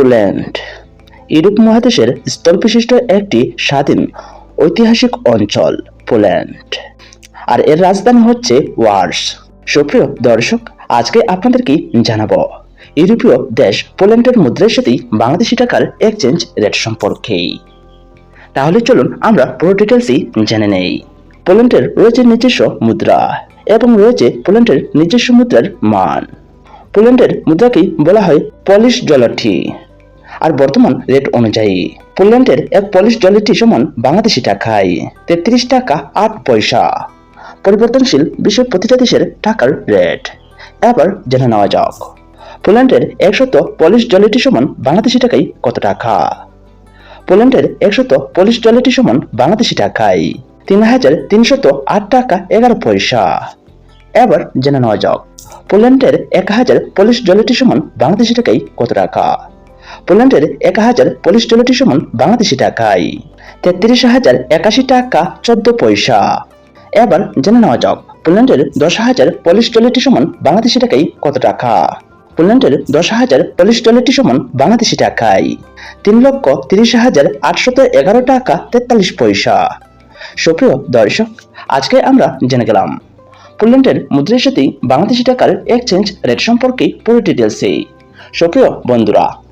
Poland Europe মহাদেশের স্থলবিশিষ্ট একটি স্বাধীন ঐতিহাসিক অঞ্চল, পোল্যান্ড। আর এর রাজধানী হচ্ছে ওয়ার্স। সুপ্রিয় দর্শক, আজকে আপনাদেরকে জানাব, ইউরোপীয় দেশ পোল্যান্ডের মুদ্রার সাথেই বাংলাদেশি টাকার এক্সচেঞ্জ রেট সম্পর্কে। তাহলে চলুন আমরা পুরো ডিটেলসই জেনে নেই। পোল্যান্ডের রয়েছে নিজস্ব মুদ্রা এবং রয়েছে পোল্যান্ডের নিজস্ব মুদ্রার মান। পোল্যান্ডের মুদ্রাকেই বলা হয় পলিশ ডলারটি আর বর্তমান রেট অনুযায়ী। পোল্যান্ডের এক পলিশ ডলারটি সমান বাংলাদেশি টাকায় তেত্রিশ টাকা আট পয়সা। পরিবর্তনশীল বিশ্বের প্রতিটা দেশের টাকার রেট এবার জেনে নেওয়া যাক। পোল্যান্ডের একশত পলিশ ডলারটি সমান বাংলাদেশি টাকায় কত টাকা? পোল্যান্ডের একশত পলিশ ডলারটি সমান বাংলাদেশি টাকায় তিন হাজার তিনশত আট টাকা এগারো পয়সা। এবার জেনে নেওয়া যাক। পোল্যান্ডের এক হাজার পলিশ ডলারটি সমান বাংলাদেশি টাকায় কত টাকা? পোল্যান্ডের এক হাজার পলিশ ডলারটি সমান বাংলাদেশি টাকায়। তেত্রিশ হাজার একাশি টাকা চোদ্দ পয়সা। এবার জেনে নেওয়া যাক, পোল্যান্ডের দশ হাজার পলিশ ডলারটি সমান বাংলাদেশি টাকায় কত টাকা? পোল্যান্ডের দশ হাজার পলিশ ডলারটি সমান বাংলাদেশি টাকায়। তিন লক্ষ তিরিশ হাজার আটশত এগারো টাকা তেতাল্লিশ পয়সা। সুপ্রিয় দর্শক, আজকে আমরা জেনে গেলাম, পোল্যান্ডের মুদ্রার সাথেই বাংলাদেশি টাকার এক্সচেঞ্জ রেট সম্পর্কে পুরো ডিটেলসে সুপ্রিয় বন্ধুরা